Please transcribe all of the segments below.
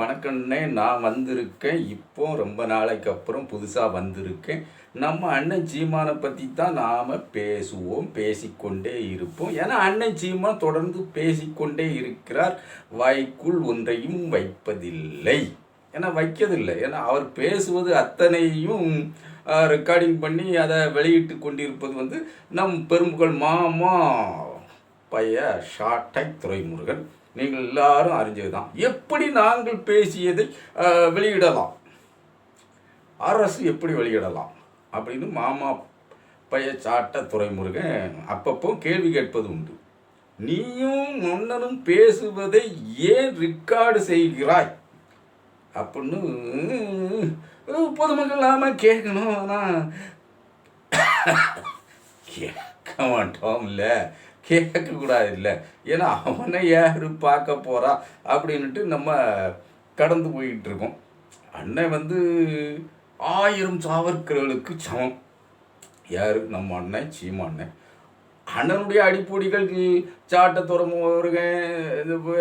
வணக்கண்ணே நான் வந்திருக்கேன். இப்போ ரொம்ப நாளைக்கு அப்புறம் புதுசாக வந்திருக்கேன். நம்ம அண்ணன் சீமானை பற்றி தான் நாம் பேசுவோம் பேசிக்கொண்டே இருப்போம். ஏன்னா அண்ணன் சீமான் தொடர்ந்து பேசிக்கொண்டே இருக்கிறார். வாய்க்குள் ஒன்றையும் வைப்பதில்லை. ஏன்னா வைக்கதில்லை ஏன்னா அவர் பேசுவது அத்தனையும் ரெக்கார்டிங் பண்ணி அதை வெளியிட்டு கொண்டிருப்பது வந்து நம் பெரும்புகள் மாமா பைய ஷாட்டை துரைமுருகன் நீங்கள் எல்லாரும் அறிஞ்சதுதான். எப்படி நாங்கள் பேசியதை வெளியிடலாம்? அரசு எப்படி வெளியிடலாம்? அப்படின்னு மாமா பைய சாட்ட துறைமுருகன் அப்பப்போ கேள்வி கேட்பது உண்டு. நீயும் மன்னனும் பேசுவதை ஏன் ரெக்கார்டு செய்கிறாய்? அப்படின்னு பொதுமக்கள் நாம கேட்கணும் ஆனால் கேட்க மாட்டோம் இல்லை கேட்கக்கூடாது இல்லை ஏன்னா அவனை யார் பார்க்க போகிறா அப்படின்ட்டு நம்ம கடந்து போயிட்டு இருக்கோம் அண்ணன் வந்து ஆயிரம் சாவர்கர்களுக்கு சமம். யார்? நம்ம அண்ணன் சீமா அண்ணன். அண்ணனுடைய அடிப்பொடிகள் சாட்டை துறமுருகன் இது ப-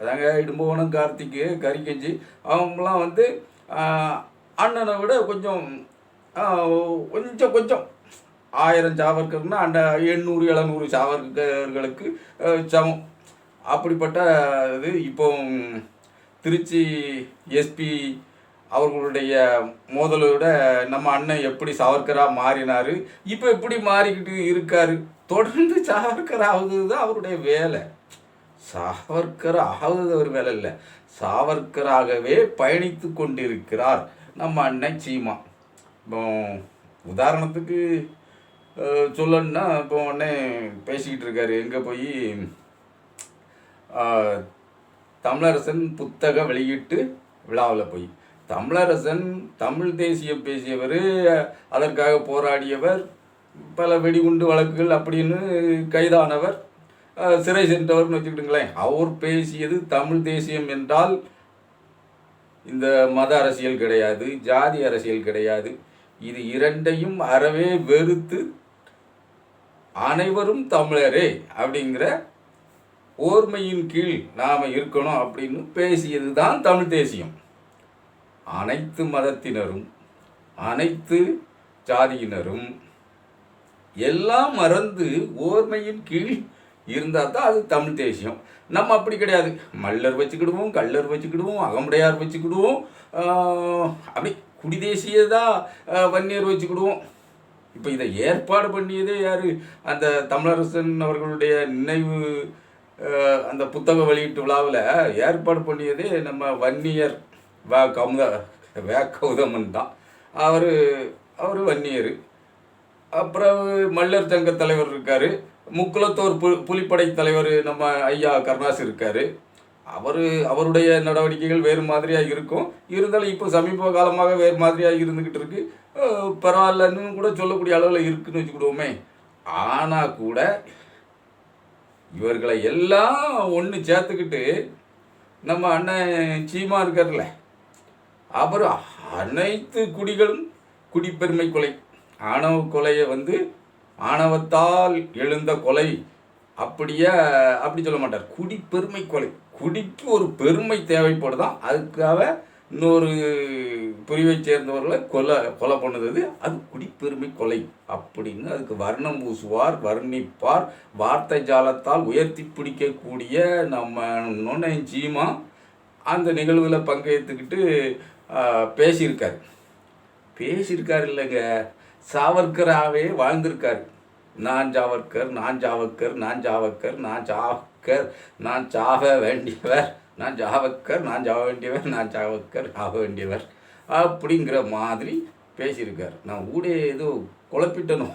அதாங்க இடும்பவனம் கார்த்திக்கு கறிக்கஞ்சி. அவங்களாம் வந்து அண்ணனை விட கொஞ்சம் கொஞ்சம் கொஞ்சம் ஆயிரம் சாவர்கர்னா அந்த எண்ணூறு எழுநூறு சாவர்களுக்கு சமம். அப்படிப்பட்ட இது இப்போ திருச்சி எஸ்பி அவர்களுடைய மோதலோட நம்ம அண்ணன் எப்படி சாவர்கராக மாறினார் இப்போ எப்படி மாறிக்கிட்டு இருக்கார்? தொடர்ந்து சாவர்கர் ஆகுது தான் அவருடைய வேலை. சாவர்கர் ஆகுது ஒரு வேலை இல்லை. சாவர்கராகவே பயணித்து கொண்டிருக்கிறார் நம்ம அண்ணன் சீமா. இப்போ உதாரணத்துக்கு சொல்லணுன்னா இப்போ உடனே பேசிக்கிட்டு இருக்காரு. எங்கே போய் தமிழரசன் புத்தக வெளியீட்டு விழாவில் போய். தமிழரசன் தமிழ் தேசியம் பேசியவர் அதற்காக போராடியவர் பல வெடிகுண்டு வழக்குகள் அப்படின்னு கைதானவர் சிறை சென்றவர்னு வச்சுக்கிட்டுங்களேன். அவர் பேசியது தமிழ் தேசியம் என்றால் இந்த மத அரசியல் கிடையாது ஜாதி அரசியல் கிடையாது. இது இரண்டையும் அறவே வெறுத்து அனைவரும் தமிழரே அப்படிங்கிற ஓர்மையின் கீழ் நாம் இருக்கணும் அப்படின்னு பேசியது தான் தமிழ் தேசியம். அனைத்து மதத்தினரும் அனைத்து ஜாதியினரும் எல்லாம் மறந்து ஓர்மையின் கீழ் இருந்தால் தான் அது தமிழ் தேசியம். நம்ம அப்படி கிடையாது. மல்லர் வச்சுக்கிடுவோம் கல்லர் வச்சுக்கிடுவோம் அகமுடையார் வச்சுக்கிடுவோம் அப்படி குடி தேசியதா வன்னியர் வச்சுக்கிடுவோம். இப்போ இதை ஏற்பாடு பண்ணியதே யார்? அந்த தமிழரசன் அவர்களுடைய நினைவு அந்த புத்தக வெளியீட்டு விழாவில் ஏற்பாடு பண்ணியதே நம்ம வன்னியர் வ கௌத வே கௌதமன் தான். அவர் அவர் வன்னியர். அப்புறம் மல்லர் சங்க தலைவர் இருக்கார். முக்குலத்தோர் பு புலிப்படை தலைவர் நம்ம ஐயா கருணாஸ் இருக்கார். அவர் அவருடைய நடவடிக்கைகள் வேறு மாதிரியாக இருக்கும். இருந்தாலும் இப்போ சமீப காலமாக வேறு மாதிரியாக இருந்துக்கிட்டு இருக்குது பரவாயில்லன்னு கூட சொல்லக்கூடிய அளவில் இருக்குன்னு வச்சுக்கிடுவோமே. ஆனால் கூட இவர்களை எல்லாம் ஒன்று சேர்த்துக்கிட்டு நம்ம அண்ணன் சீமா இருக்கார்ல அப்புறம் அனைத்து குடிகளும் குடிப்பெருமை கொலை. ஆணவ கொலையை வந்து ஆணவத்தால் எழுந்த கொலை. அப்படியே அப்படி சொல்ல மாட்டார். குடிப்பெருமை கொலை. குடிக்கு ஒரு பெருமை தேவைப்படுதான். அதுக்காக இன்னொரு பிரிவை சேர்ந்தவர்களை கொலை கொலை பண்ணுறது அது குடிப்பெருமை கொலை அப்படின்னு. அதுக்கு வர்ணம் பூசுவார் வர்ணிப்பார். வார்த்தை ஜாலத்தால் உயர்த்தி பிடிக்கக்கூடிய நம்ம நொன்னை சீமா அந்த நிகழ்வில் பங்கேற்றுக்கிட்டு பேசியிருக்கார். பேசியிருக்காரு இல்லைங்க. சாவர்கராகவே வாழ்ந்திருக்கார். நான் ஜாவர்கர் நான் ஜாவர்கர் நான் ஜாவர்கர் நான் ஜாவர்கர் நான் சாக வேண்டியவர். நான் ஜாவக்கர் நான் ஜாவ வேண்டியவர் நான் ஜாவக்கர் ஆக வேண்டியவர் அப்படிங்கிற மாதிரி பேசியிருக்கார். நான் ஊடே ஏதோ குழப்பிட்டனோ?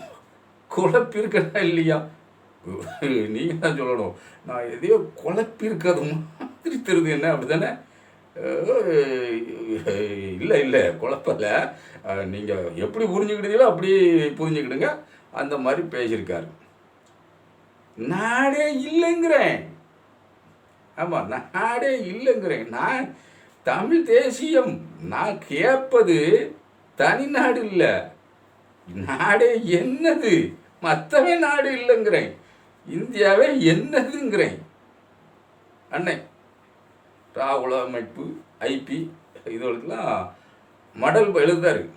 குழப்பிருக்கா இல்லையா? நீங்கள் தான் சொல்லணும். நான் எதையோ குழப்பிருக்கிறது மாதிரி தெரியுது. என்ன அப்படி தானே இல்லை இல்லை குழப்பல. நீங்கள் எப்படி புரிஞ்சுக்கிட்டீங்களோ அப்படி புரிஞ்சுக்கிடுங்க. அந்த மாதிரி பேசியிருக்காரு. நாடே இல்லைங்கிறேன். ஆமாம் நாடே இல்லைங்கிறேன். நான் தமிழ் தேசியம் நான் கேட்பது தனிநாடு இல்லை. நாடே என்னது? மற்றவே நாடு இல்லைங்கிறேன். இந்தியாவே என்னதுங்கிறேன். அண்ணே ராகுல அமைப்பு ஐபி இதுகளுக்கெல்லாம் மடல் எழுதாரு.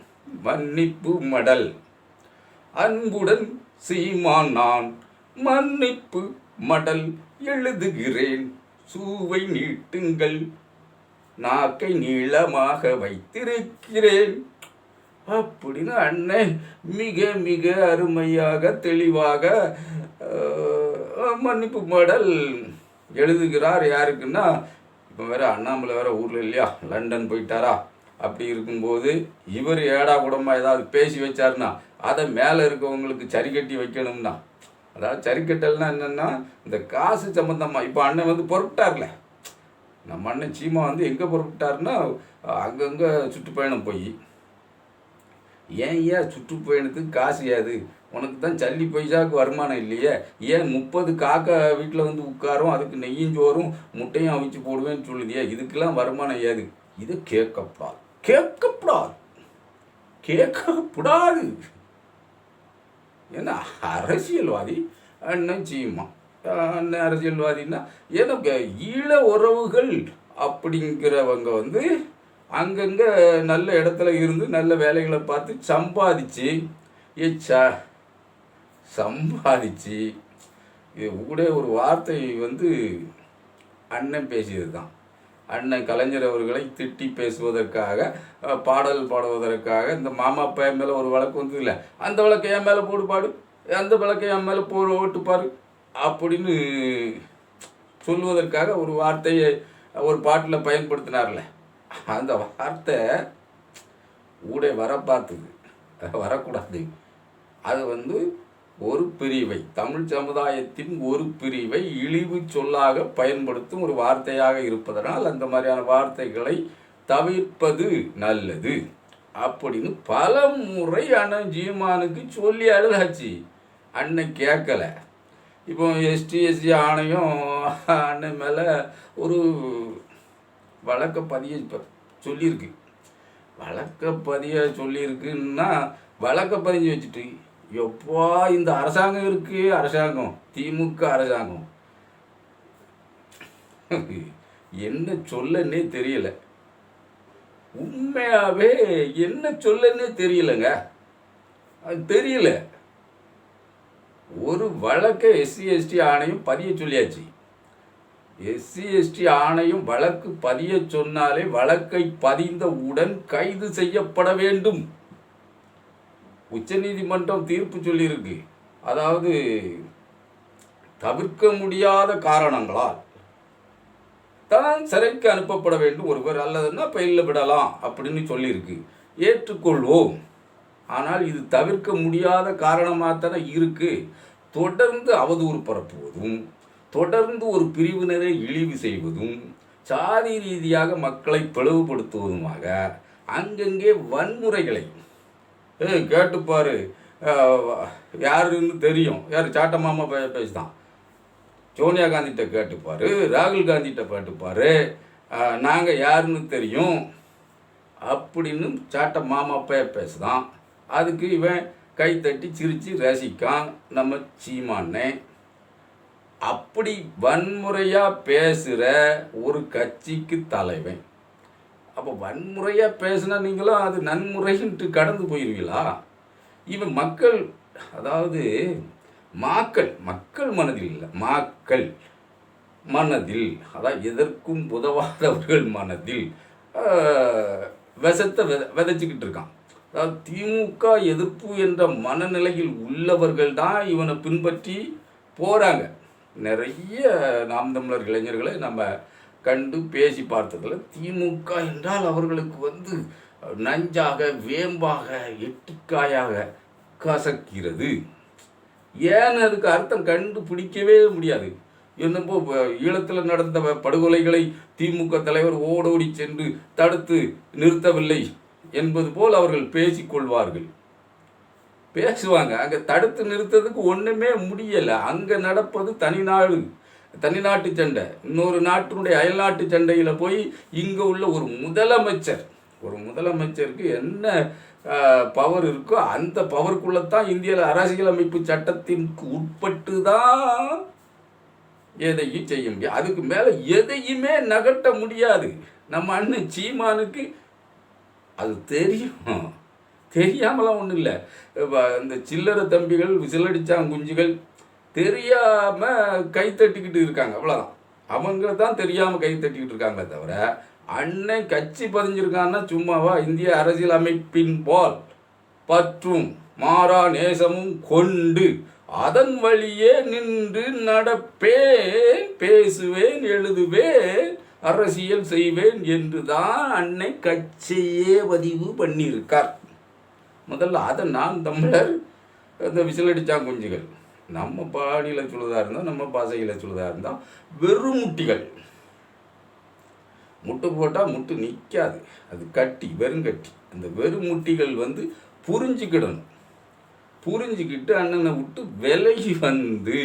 மன்னிப்பு மடல். அன்புடன் சீமான் நான் மன்னிப்பு மடல் எழுதுகிறேன். சூவை நீட்டுங்கள். நாக்கை நீளமாக வைத்திருக்கிறேன். அப்படின்னு அண்ணன் மிக மிக அருமையாக தெளிவாக மன்னிப்பு மாடல் எழுதுகிறார் யாருக்குன்னா இப்போ வேற அண்ணாமலை வேற ஊரில் இல்லையா? லண்டன் போயிட்டாரா? அப்படி இருக்கும்போது இவர் ஏடா கூடமா ஏதாவது பேசி வச்சாருன்னா அதை மேலே இருக்கவங்களுக்கு சரி கட்டி வைக்கணும்னா அதாவது சரிக்கட்டல்னா என்னென்னா இந்த காசு சம்மந்தமாக இப்போ அண்ணன் வந்து பொறுப்பிட்டார்ல. நம்ம அண்ணன் சீமா வந்து எங்கே புறப்பட்டாருன்னா அங்கங்கே சுற்றுப்பயணம் போய். ஏன் ஏன் சுற்றுப்பயணத்துக்கு காசு ஏது உனக்கு தான் சல்லி பைசாவுக்கு வருமானம் இல்லையே. ஏன் முப்பது காக்கா வீட்டில் வந்து உட்காரும் அதுக்கு நெய்யும் சோறும் முட்டையும் அவிச்சு போடுவேன்னு சொல்லுதியே? இதுக்கெல்லாம் வருமானம் ஏது இது கேட்கப்படாது. கேட்கப்படாது. கேட்கப்படாது. ஏன்னா அரசியல்வாதி? அண்ணன் சீமா அண்ணன் அரசியல்வாதின்னா ஏன்னா ஈழ உறவுகள் அப்படிங்கிறவங்க வந்து அங்கங்கே நல்ல இடத்துல இருந்து நல்ல வேலைகளை பார்த்து சம்பாதிச்சு ஏச்சா சம்பாதிச்சு. இது கூட ஒரு வார்த்தை வந்து அண்ணன் பேசியது தான் அண்ணன் கலைஞர் அவர்களை திட்டி பேசுவதற்காக பாடல் பாடுவதற்காக இந்த மாமா பையன் மேலே ஒரு வழக்கு வந்தது இல்லை அந்த வழக்கு என் மேலே போடுபாடு அந்த வழக்கு என் மேலே போடு ஓட்டுப்பார் அப்படின்னு சொல்வதற்காக ஒரு வார்த்தையை ஒரு பாட்டில் பயன்படுத்தினார்ல. அந்த வார்த்தை ஊடே வர பார்த்தது வரக்கூடாது. அது வந்து ஒரு பிரிவை தமிழ் சமுதாயத்தின் ஒரு பிரிவை இழிவு சொல்லாக பயன்படுத்தும் ஒரு வார்த்தையாக இருப்பதனால் அந்த மாதிரியான வார்த்தைகளை தவிர்ப்பது நல்லது. அப்படின்னு பல முறை அண்ணன் ஜீமானுக்கு சொல்லி அழுதாச்சு. அண்ணன் கேட்கல. இப்போ எஸ்டி எஸ்சி ஆணையம் அண்ணன் மேலே ஒரு வழக்க பதிய சொல்லியிருக்கு. வழக்க பதிய சொல்லியிருக்குன்னா வழக்க பதிஞ்சு வச்சுட்டு எப்போ இந்த அரசாங்கம் இருக்கு? அரசாங்கம். திமுக அரசாங்கம். என்ன சொல்லன்னே தெரியல. உண்மையாகவே என்ன சொல்லன்னே தெரியலங்க. அது தெரியல. ஒரு வழக்கை எஸ்சி எஸ்டி ஆணையம் பதிய சொல்லியாச்சு. எஸ்சி எஸ்டி ஆணையம் வழக்கு பதிய சொன்னாலே வழக்கை பதிந்தவுடன் கைது செய்யப்பட வேண்டும். உச்சநீதிமன்றம் தீர்ப்பு சொல்லியிருக்கு. அதாவது தவிர்க்க முடியாத காரணங்களால் தான் சிறைக்கு அனுப்பப்பட வேண்டும் ஒருவர் அல்லதுன்னா பெயிலில் விடலாம் அப்படின்னு சொல்லியிருக்கு. ஏற்றுக்கொள்வோம். ஆனால் இது தவிர்க்க முடியாத காரணமாக தானே இருக்குது தொடர்ந்து அவதூறு பரப்புவதும் தொடர்ந்து ஒரு பிரிவினரை இழிவு செய்வதும் சாதி ரீதியாக மக்களை பிளவுபடுத்துவதுமாக அங்கங்கே வன்முறைகளை ஏய் கேட்டுப்பாரு யாருன்னு தெரியும். யார் சாட்ட மாமா பே பேசுதான். சோனியா காந்திகிட்ட கேட்டுப்பார் ராகுல் காந்திகிட்ட கேட்டுப்பார் நாங்கள் யாருன்னு தெரியும். அப்படின்னு சாட்ட மாமா பே பேசுதான். அதுக்கு இவன் கை தட்டி சிரித்து ரசிக்கான். நம்ம சீமானே. அப்படி வன்முறையாக பேசுகிற ஒரு கட்சிக்கு தலைவன். அப்போ வன்முறையாக பேசினா நீங்களும் அது நன்முறைன்ட்டு கடந்து போயிருவீங்களா? இவன் மக்கள் அதாவது மாக்கள் மக்கள் மனதில் இல்லை மாக்கள் மனதில் அதாவது எதற்கும் உதவாதவர்கள் மனதில் விஷத்தை வித விதைச்சிக்கிட்டு இருக்கான். அதாவது திமுக எதிர்ப்பு என்ற மனநிலையில் உள்ளவர்கள் தான் இவனை பின்பற்றி போகிறாங்க நிறைய நாம் தமிழர் இளைஞர்களை நம்ம கண்டு பேசி பார்த்ததில் திமுக என்றால் அவர்களுக்கு வந்து நஞ்சாக வேம்பாக எட்டிக்காயாக கசக்கிறது. ஏன் அதுக்கு அர்த்தம் கண்டு பிடிக்கவே முடியாது. என்னப்போ ஈழத்தில் நடந்த படுகொலைகளை திமுக தலைவர் ஓடோடி சென்று தடுத்து நிறுத்தவில்லை என்பது போல் அவர்கள் பேசிக்கொள்வார்கள் பேசுவாங்க. அங்கே தடுத்து நிறுத்ததுக்கு ஒன்றுமே முடியலை. அங்கே நடப்பது தனிநாடு தனிநாட்டு சண்டை. இன்னொரு நாட்டினுடைய அயல்நாட்டு சண்டையில் போய் இங்கே உள்ள ஒரு முதலமைச்சர் ஒரு முதலமைச்சருக்கு என்ன பவர் இருக்கோ அந்த பவருக்குள்ளே தான் இந்திய அரசியலமைப்பு சட்டத்திற்கு உட்பட்டு தான் எதையும் செய்ய முடியும். அதுக்கு மேலே எதையுமே நகட்ட முடியாது. நம்ம அண்ணன் சீமானுக்கு அது தெரியும். தெரியாமலாம் ஒன்றும் இல்லை இந்த சில்லறை தம்பிகள் விசிலடிச்சாங்க குஞ்சுகள் தெரியாமல் கை தட்டிக்கிட்டு இருக்காங்க. அவ்வளோதான் அவங்க தான் தெரியாமல் கை தட்டிக்கிட்டு இருக்காங்களே தவிர அண்ணன் கட்சி பதிஞ்சிருக்கான்னா சும்மாவா இந்திய அரசியல் அமைப்பின் போல் பற்றும் மாறா நேசமும் கொண்டு அதன் வழியே நின்று நடப்பேன் பேசுவேன் எழுதுவேன் அரசியல் செய்வேன் என்று தான் அன்னை கட்சியே பதிவு பண்ணியிருக்கார். முதல்ல அதை நான் தமிழர் இந்த விசிலடித்தான் குஞ்சுகள். நம்ம பாடியில் சொல்லுதா இருந்தால் நம்ம பாசையில் சுழுதாக இருந்தால் வெறும் முட்டிகள். முட்டு போட்டால் முட்டு நிற்காது அது கட்டி வெறுங்கட்டி. அந்த வெறும் முட்டிகள் வந்து புரிஞ்சுக்கிடணும். புரிஞ்சுக்கிட்டு அண்ணனை விட்டு விலகி வந்து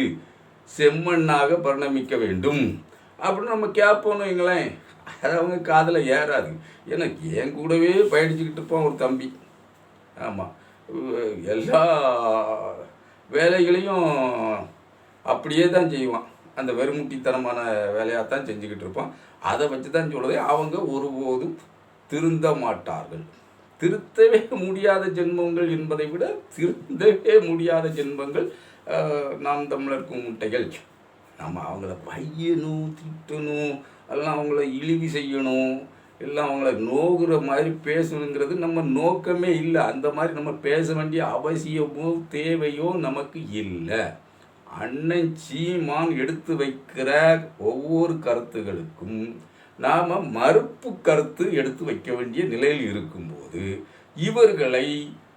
செம்மண்ணாக பரிணமிக்க வேண்டும். அப்படின்னு நம்ம கேட்போன்னு வைங்களேன். அது அவங்க காதில் ஏறாது. ஏன்னா என் கூடவே பயணிச்சுக்கிட்டு இருப்பான் ஒரு தம்பி. ஆமாம் எல்லா வேலைகளையும் அப்படியே தான் செய்வான். அந்த வெறுமுட்டித்தனமான வேலையாக தான் செஞ்சுக்கிட்டு இருப்பான். அதை வச்சு தான் சொல்லுது அவங்க ஒருபோதும் திருந்த மாட்டார்கள். திருத்தவே முடியாத ஜென்மங்கள் என்பதை விட திருந்தவே முடியாத ஜென்மங்கள் நாம் தமிழர்க்கும் முட்டைகள் நம்ம அவங்கள பையணும் திட்டணும் எல்லாம் அவங்கள இழிவு செய்யணும். எல்லாம் அவங்கள நோகுற மாதிரி பேசணுங்கிறது நம்ம நோக்கமே இல்லை. அந்த மாதிரி நம்ம பேச வேண்டிய அவசியமோ தேவையோ நமக்கு இல்லை. அண்ணன் சீமான் எடுத்து வைக்கிற ஒவ்வொரு கருத்துகளுக்கும் நாம் மறுப்பு கருத்து எடுத்து வைக்க வேண்டிய நிலையில் இருக்கும்போது இவர்களை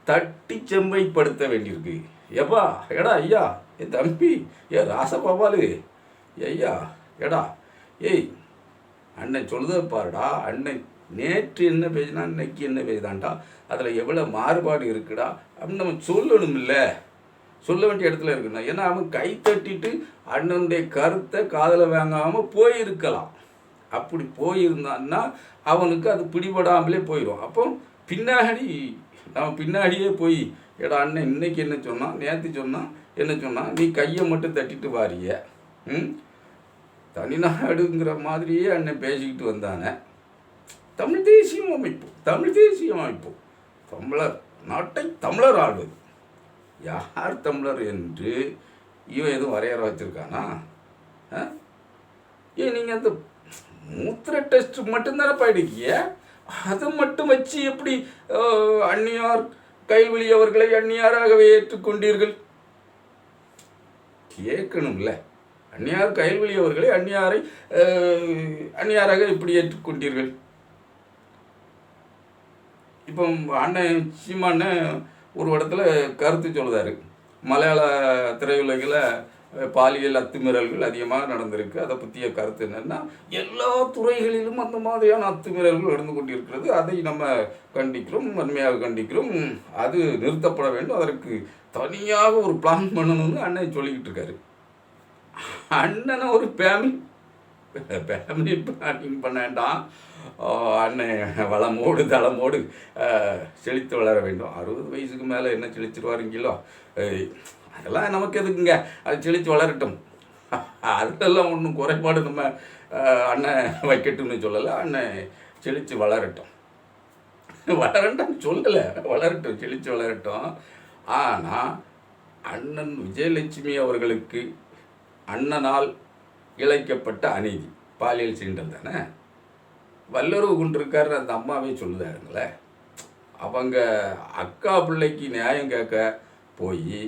தட்டி செம்மைப்படுத்த வேண்டியிருக்கு. எப்பா எடா ஐயா என் தம்பி ஏ ராசபாபாலு ஐயா எடா ஏய் அண்ணன் சொல்லுத பாருடா அண்ணன் நேற்று என்ன பேசினா இன்னைக்கு என்ன பேசுதான்டா அதில் எவ்வளோ மாறுபாடு இருக்குடா? அப்படின்னு நம்ம சொல்லணும் இல்லை சொல்ல வேண்டிய இடத்துல இருக்கணும் ஏன்னா அவன் கை தட்டிட்டு அண்ணனுடைய கருத்தை காதில் வாங்காமல் போயிருக்கலாம். அப்படி போயிருந்தான்னா அவனுக்கு அது பிடிபடாமலே போயிடும் அப்போ பின்னாடி நம்ம பின்னாடியே போய் எடா அண்ணன் இன்னைக்கு என்ன சொன்னான்? நேற்று சொன்னான்? என்ன சொன்னான்? நீ கையை மட்டும் தட்டிட்டு வாரிய. ம்? தனிநாடுங்கிற மாதிரியே அண்ணன் பேசிக்கிட்டு வந்தானே தமிழ் தேசியம் அமைப்பு தமிழ் தேசியம் அமைப்பு. தமிழர் நாட்டை தமிழர் ஆள்வது. யார் தமிழர் என்று இவன் எதுவும் வரையற வச்சுருக்கானா? ஆ? நீங்கள் அந்த மூத்திர டெஸ்ட் மட்டும்தானே படிக்கீங்க அதை மட்டும் வச்சு எப்படி அந்நியார் கைல்வெளி அவர்களை அந்நியாராகவே ஏற்றுக்கொண்டீர்கள்? கேட்கணும்ல. அந்நியார் கைல்வெளி அவர்களை அந்நியாரை அந்நியாராக இப்படி ஏற்றுக்கொண்டீர்கள். இப்போ அண்ணன் சீமான்னு ஒரு இடத்துல கருத்து சொல்லுதாரு மலையாள திரையுலகில் பாலியல் அத்துமீறல்கள் அதிகமாக நடந்திருக்கு. அதை பற்றிய கருத்து என்னென்னா எல்லா துறைகளிலும் அந்த மாதிரியான அத்துமீறல்கள் நடந்து கொண்டிருக்கிறது. அதை நம்ம கண்டிக்கிறோம் வன்மையாக கண்டிக்கிறோம். அது நிறுத்தப்பட வேண்டும். அதற்கு தனியாக ஒரு பிளான் பண்ணணும்னு அண்ணன் சொல்லிக்கிட்டு இருக்காரு. அண்ணனை ஒரு ஃபேமிலி ஃபேமிலி பிளானிங் பண்ண வேண்டாம் அண்ணன் வளமோடு தளமோடு செழித்து வளர வேண்டும். அறுபது வயசுக்கு மேலே என்ன செழிச்சிருவாருங்களோ. அதெல்லாம் நமக்கு எதுக்குங்க? அது செழித்து வளரட்டும். அதெல்லாம் ஒன்றும் குறைபாடு நம்ம அண்ணன் வைக்கட்டும்னு சொல்லலை. அண்ணன் செழித்து வளரட்டும். வளரட்டும் சொல்லலை. வளரட்டும் செழித்து வளரட்டும். ஆனால் அண்ணன் விஜயலட்சுமி அவர்களுக்கு அண்ணனால் இழைக்கப்பட்ட அநீதி. பாலியல் சீண்டல் தானே? வல்லுறவு கொண்டிருக்காரு அந்த அம்மாவே சொல்லுதாருங்களே. அவங்க அக்கா பிள்ளைக்கு நியாயம் கேட்க போய்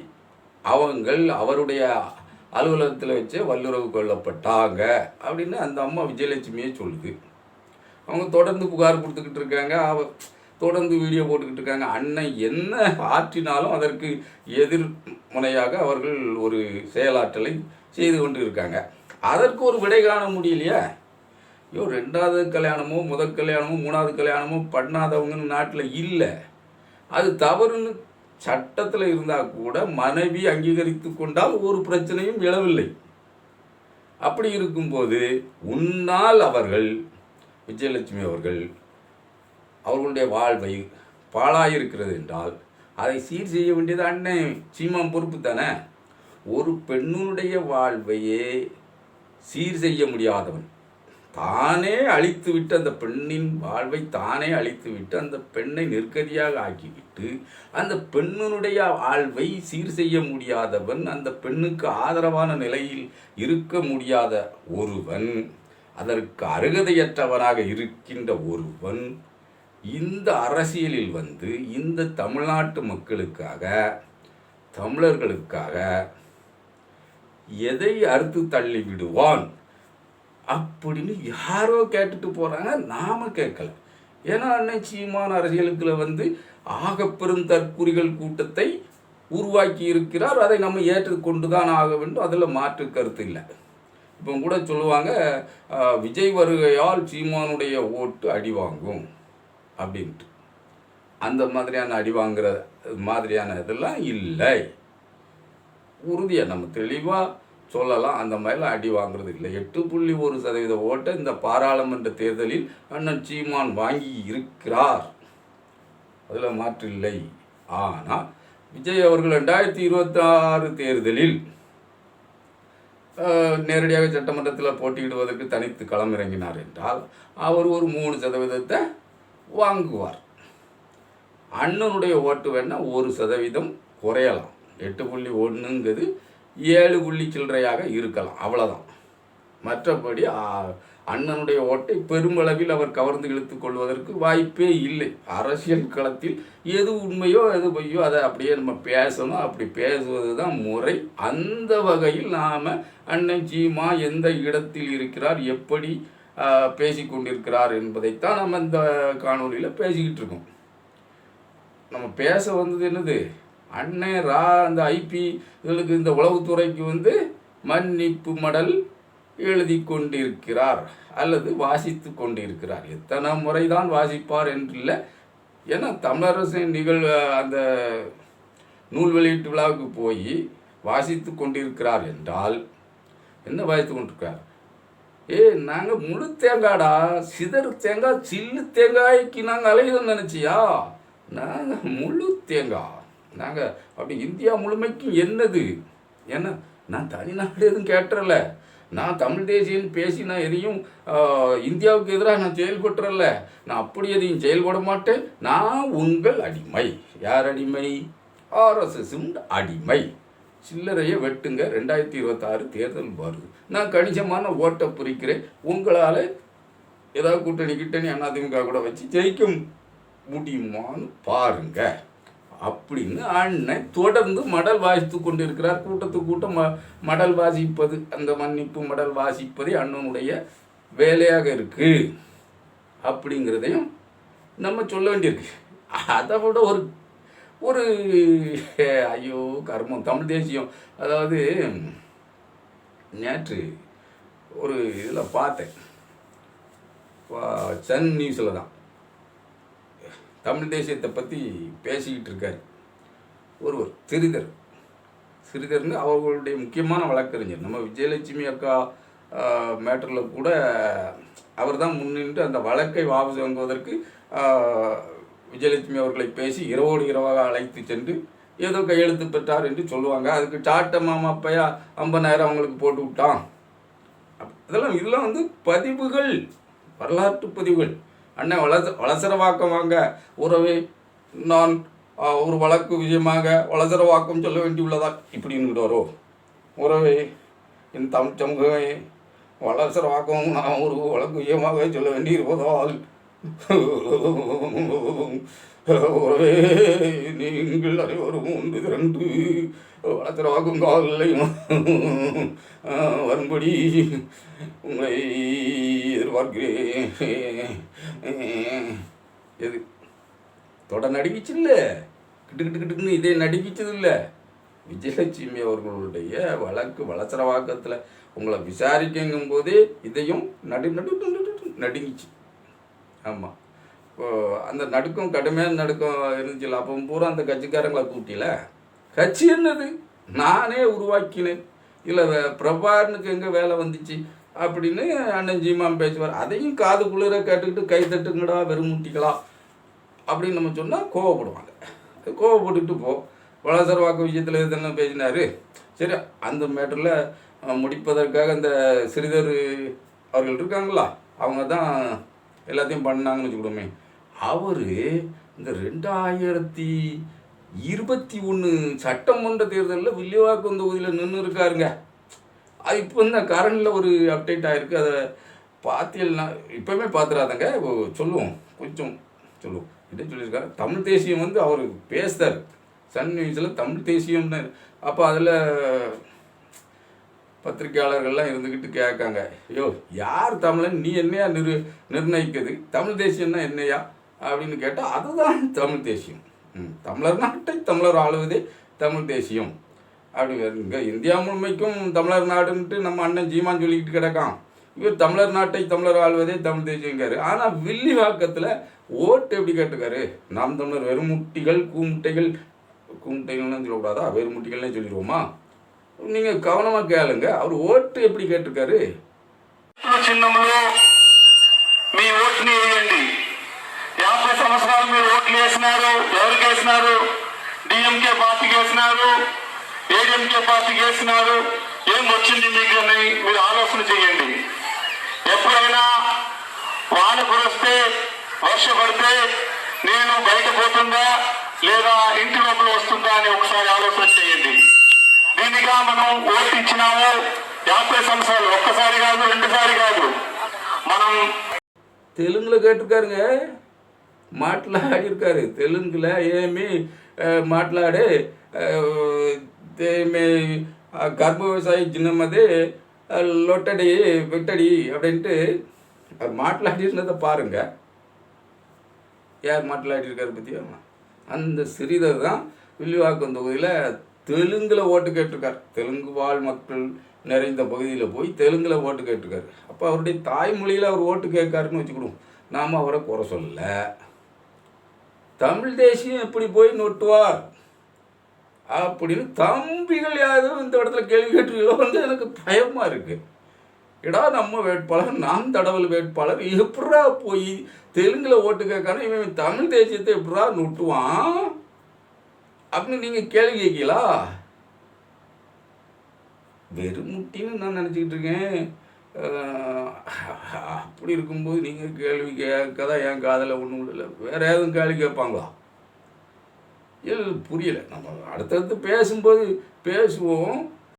அவங்கள் அவருடைய அலுவலகத்தில் வச்சே வல்லுறவு கொள்ளப்பட்டாங்க அப்படின்னு அந்த அம்மா விஜயலட்சுமியே சொல்லுது. அவங்க தொடர்ந்து புகார் கொடுத்துக்கிட்டு இருக்காங்க. அவ தொடர்ந்து வீடியோ போட்டுக்கிட்டு இருக்காங்க. அண்ணன் என்ன ஆற்றினாலும் அதற்கு எதிர் முனையாக அவர்கள் ஒரு செயலாற்றலை செய்து கொண்டு இருக்காங்க அதற்கு ஒரு விடை காண முடியலையா? ஐயோ ரெண்டாவது கல்யாணமோ முதல் கல்யாணமோ மூணாவது கல்யாணமோ பண்ணாதவங்கன்னு நாட்டில் இல்லை. அது தவறுன்னு சட்டத்தில் இருந்தால் கூட மனைவி அங்கீகரித்து கொண்டால் ஒரு பிரச்சனையும் எழவில்லை. அப்படி இருக்கும்போது உன்னால் அவர்கள் விஜயலட்சுமி அவர்கள் அவர்களுடைய வாழ்வை பாழாயிருக்கிறது என்றால் அதை சீர் செய்ய வேண்டியது அண்ணன் சீமான் பொறுப்பு தானே? ஒரு பெண்ணுடைய வாழ்வையே சீர் செய்ய முடியாதவன். தானே அழித்து விட்டு அந்த பெண்ணின் வாழ்வை தானே அழித்து விட்டு அந்த பெண்ணை நெருக்கடியாக ஆக்கிவிட்டு அந்த பெண்ணினுடைய வாழ்வை சீர் செய்ய முடியாதவன் அந்த பெண்ணுக்கு ஆதரவான நிலையில் இருக்க முடியாத ஒருவன் அதற்கு அருகதையற்றவனாக இருக்கின்ற ஒருவன் இந்த அரசியலில் வந்து இந்த தமிழ்நாட்டு மக்களுக்காக தமிழர்களுக்காக எதை அறுத்து தள்ளி விடுவான் அப்படின்னு யாரோ கேட்டுட்டு போகிறாங்க நாம கேட்கல. ஏன்னா அண்ணன் சீமான் அரசியலுக்குள்ள வந்து ஆகப்பெரும் தற்குறிகள் கூட்டத்தை உருவாக்கி இருக்கிறார். அதை நம்ம ஏற்றுக்கொண்டு தான் ஆக வேண்டும். அதில் மாற்று கருத்து இல்லை. இப்போ கூட சொல்லுவாங்க விஜய் வருகையால் சீமானுடைய ஓட்டு அடி வாங்கும். அப்படின்ட்டு. அந்த மாதிரியான அடி வாங்குற மாதிரியான இதெல்லாம் இல்லை. உறுதியாக நம்ம தெளிவாக சொல்லலாம். அந்த மாதிரிலாம் அடி வாங்குறது இல்லை. எட்டு புள்ளி ஒரு சதவீத ஓட்டை இந்த பாராளுமன்ற தேர்தலில் அண்ணன் சீமான் வாங்கி இருக்கிறார். அதில் மாற்றில்லை ஆனால் விஜய் அவர்கள் ரெண்டாயிரத்தி இருபத்தி ஆறு தேர்தலில் நேரடியாக சட்டமன்றத்தில் போட்டியிடுவதற்கு தனித்து களமிறங்கினார் என்றால் அவர் ஒரு மூணு சதவீதத்தை வாங்குவார். அண்ணனுடைய ஓட்டு வேணால் ஒரு சதவீதம் குறையலாம். எட்டு புள்ளி ஒன்றுங்கிறது ஏழு புள்ளி சில்லறையாக இருக்கலாம். அவ்வளோதான் மற்றபடி அண்ணனுடைய ஓட்டை பெருமளவில் அவர் கவர்ந்து இழுத்து கொள்வதற்கு வாய்ப்பே இல்லை. அரசியல் களத்தில் எது உண்மையோ எது பொய்யோ அதை அப்படியே நம்ம பேசணும். அப்படி பேசுவது தான் முறை. அந்த வகையில் நாம் அண்ணன் சீமா எந்த இடத்தில் இருக்கிறார் எப்படி பேசி கொண்டிருக்கிறார் என்பதைத்தான் நம்ம இந்த காணொலியில் பேசிக்கிட்டு இருக்கோம் நம்ம பேச வந்தது என்னது? அண்ணன் ரா அந்த ஐபி இதுகளுக்கு இந்த உளவுத்துறைக்கு வந்து மன்னிப்பு மடல் எழுதி கொண்டிருக்கிறார் அல்லது வாசித்து கொண்டிருக்கிறார். எத்தனை முறை தான் வாசிப்பார் என்றில்லை. ஏன்னா தமிழரசின் நிகழ்வு அந்த நூல் வெளியீட்டு விழாவுக்கு போய் வாசித்து கொண்டிருக்கிறார் என்றால் என்ன வாசித்து கொண்டிருக்கிறார்? ஏ நாங்கள் முழு தேங்காடா சிதறு தேங்காய் சில்லு தேங்காய்க்கு நாங்கள் அலையுதுன்னு நினச்சியா? நாங்கள் முழு தேங்காய் நாங்கள் அப்படி இந்தியா முழுமைக்கும் என்னது? ஏன்னா நான் தனிநாடு எதுவும் கேட்டுறல நான் தமிழ் தேசியன்னு பேசி நான் எதையும் இந்தியாவுக்கு எதிராக நான் செயல்பட்டுறல நான் அப்படி எதையும் செயல்பட மாட்டேன். நான் உங்கள் அடிமை. யார் அடிமை? ஆர்எஸ்எஸ் அடிமை. சில்லறையை வெட்டுங்க. ரெண்டாயிரத்தி இருபத்தாறு தேர்தல் வருது. நான் கணிசமான ஓட்டை புரிக்கிறேன். உங்களால் ஏதாவது கூட்டணி கிட்டணி அதிமுக கூட வச்சு ஜெயிக்க முடியுமான்னு பாருங்க. அப்படின்னு அண்ணன் தொடர்ந்து மடல் வாசித்து கொண்டிருக்கிறார். கூட்டத்து கூட்டம் ம மடல் வாசிப்பது அந்த மன்னிப்பு மடல் வாசிப்பதே அண்ணனுடைய வேலையாக இருக்கு. அப்படிங்கிறதையும் நம்ம சொல்ல வேண்டியிருக்கு. அதை விட ஒரு ஒரு ஐயோ கர்மம் தமிழ் தேசியம். அதாவது நேற்று ஒரு இதில் பார்த்தேன். வா- சன் நியூஸில் தான். தமிழ் தேசியத்தை பற்றி பேசிக்கிட்டு இருக்கார். ஒருவர் சிறிதர் சிறிதர்னு அவர்களுடைய முக்கியமான வழக்கறிஞர். நம்ம விஜயலட்சுமி அக்கா மேட்டரில் கூட அவர் தான் முன்னின்று அந்த வழக்கை வாபஸ் வாங்குவதற்கு விஜயலட்சுமி அவர்களை பேசி இரவோடு இரவாக அழைத்து சென்று ஏதோ கையெழுத்து பெற்றார் என்று சொல்லுவாங்க. அதுக்கு சாட்ட மாமா அப்பையா ஐம்பதாயிரம் அவங்களுக்கு போட்டு விட்டான். இதெல்லாம் இதெல்லாம் வந்து பதிவுகள். வரலாற்று பதிவுகள். அண்ணன் வளச வளசரவாக்கம் வாங்க. உறவே நான் ஒரு வழக்கு விஷயமாக வளசரவாக்கம் சொல்ல வேண்டியுள்ளதா இப்படின்னு வரோ உறவே என் தமிழ் சமூகமே வளசரவாக்கம் நான் ஒரு வழக்கு விஷயமாக சொல்ல வேண்டியிருப்பதால் உறவே நீங்கள் அனைவரும் ஒன்று திரண்டு வளசரவாக்கும் காலையும் வரும்படி உங்களை எதிர்பார்க்கிறேன். எது? தொட நடிக்கிச்சு இல்லை கிட்டு கிட்டு கிட்டுன்னு இதே நடிக்கிச்சது இல்லை விஜயலட்சுமி அவர்களுடைய வழக்கு வளசரவாக்கத்தில் உங்களை விசாரிக்கங்கும் போதே இதையும் நடு நடு நடு நடு நடுங்கிச்சு. ஆமாம் இப்போ அந்த நடுக்கம் கடுமையான நடுக்கம் இருந்துச்சுல அப்போ பூரா அந்த கட்சிக்காரங்களை கூட்டில கட்சி என்னது? நானே உருவாக்கினேன். இல்லை பிரபாகரனுக்கு எங்கே வேலை வந்துச்சு? அப்படின்னு அண்ணன் ஜீமான் பேசுவார். அதையும் காது குளிர கேட்டுக்கிட்டு கை தட்டுங்கடா வெறுமுட்டிக்கலாம் அப்படின்னு நம்ம சொன்னால் கோவப்படுவாங்க. கோவப்பட்டுட்டு போ. வளசர் வாக்கு விஷயத்தில் எதுனா பேசினாரு. சரி அந்த மேட்டரில் முடிப்பதற்காக இந்த சிறிதர் அவர்கள் இருக்காங்களா? அவங்க தான் எல்லாத்தையும் பண்ணாங்கன்னு வச்சுக்கிடுமே அவர் இந்த ரெண்டாயிரத்தி இருபத்தி ஒன்று சட்டமன்ற தேர்தலில் வில்லிவாக்கம் தொகுதியில் நின்று இருக்காருங்க அது இப்போ இந்த கரண்டில் ஒரு அப்டேட் ஆகிருக்கு அதை பார்த்தீங்கன்னா இப்போவுமே பார்த்துடாதங்க சொல்லுவோம். கொஞ்சம் சொல்லுவோம். என்ன சொல்லியிருக்காரு? தமிழ் தேசியம் வந்து அவர் பேசுகிறார் சன் நியூஸில் தமிழ் தேசியம்னு. அப்போ அதில் பத்திரிக்கையாளர்கள்லாம் இருந்துக்கிட்டு கேட்காங்க. ஐயோ யார் தமிழன் நீ என்னையா நிர் நிர்ணயிக்குது தமிழ் தேசியம்னா என்னையா? அப்படின்னு கேட்டால் அதுதான் தமிழ் தேசியம். ம், தமிழர் நாட்டை தமிழர் ஆளுவதே தமிழ் தேசியம். அப்படி இங்கே இந்தியா முழுமைக்கும் தமிழர் நாடுன்ட்டு நம்ம அண்ணன் ஜீமான் சொல்லிக்கிட்டு கிடக்கான். இவர் தமிழர் நாட்டை தமிழர் ஆள்வதே தமிழ் தேசியங்காரு ஆனால் வில்லிவாக்கத்தில் ஓட்டு எப்படி கேட்டுக்காரு? நாம் தமிழர் வெறுமுட்டிகள் கூமுட்டைகள் கூமுட்டைகள்னு சொல்லக்கூடாதா வெறுமுட்டிகள்னே சொல்லிடுவோமா? நீங்கள் கவனமாக கேளுங்க அவர் ஓட்டு எப்படி கேட்டிருக்காரு ఓట్ల చిహ్నంలో మీ ఓటుని వేయండి యాభై సంవత్సరాలు మీరు ఓట్లు వేసినారు ఎవరికి వేసినారు డిఎంకే పార్టీకి వేసినారు ఏడిఎంకే పార్టీకి వేసినారు ఏం వచ్చింది మీకు అని మీరు ఆలోచన చేయండి ఎప్పుడైనా వాన కురిస్తే వర్ష పడితే నేను బయట పోతుందా లేదా ఇంటి లోపల వస్తుందా అని ఒకసారి ఆలోచన చేయండి దీనిగా మనం ఓటు ఇచ్చినాము యాభై సంవత్సరాలు ఒక్కసారి కాదు రెండుసారి కాదు. మనం తెలుగులో కట్టుకారుங்க మాట్లాడిరుకారు. తెలుగుల ఏమి మాట్లాడే கர்ப்ப விவசாயி ஜின்னமது லொட்டடி வெட்டடி அப்படின்ட்டு மாట్లాடிருந்ததை பாருங்க யார் மாట్లాடிருக்காரு பற்றியா அந்த சிறிதர் தான் வில்லிவாக்கம் தொகுதியில் தெலுங்கில் ஓட்டு கேட்டிருக்கார். தெலுங்கு வாழ் மக்கள் நிறைந்த பகுதியில் போய் தெலுங்கில் ஓட்டு கேட்டிருக்காரு. அப்போ அவருடைய தாய்மொழியில் அவர் ஓட்டு கேட்காருன்னு வச்சுக்கிடுவோம். நாம் அவரை குறை சொல்லல. தமிழ் தேசியம் எப்படி போய் நொட்டுவார்? அப்படின்னு தம்பிகள் யாரும் இந்த இடத்துல கேள்வி கேட்டுருக்கோ வந்து எனக்கு பயமாக இருக்குது எடா நம்ம வேட்பாளர் நாம் தடவல் வேட்பாளர் எப்படா போய் தெலுங்கில் ஓட்டு கேட்கான இவன் தமிழ் தேசியத்தை எப்படா நுட்டுவான்? அப்படின்னு நீங்கள் கேள்வி கேட்கலா வெறுமுட்டின்னு நான் நினச்சிக்கிட்டு இருக்கேன். அப்படி இருக்கும்போது நீங்கள் கேள்வி கேட்கதா? என் காதில் ஒன்றும் இல்லை வேறு எதுவும் கேள்வி கேட்பாங்களா? இல்லை புரியலை. நம்ம அடுத்தடுத்து பேசும்போது பேசுவோம்.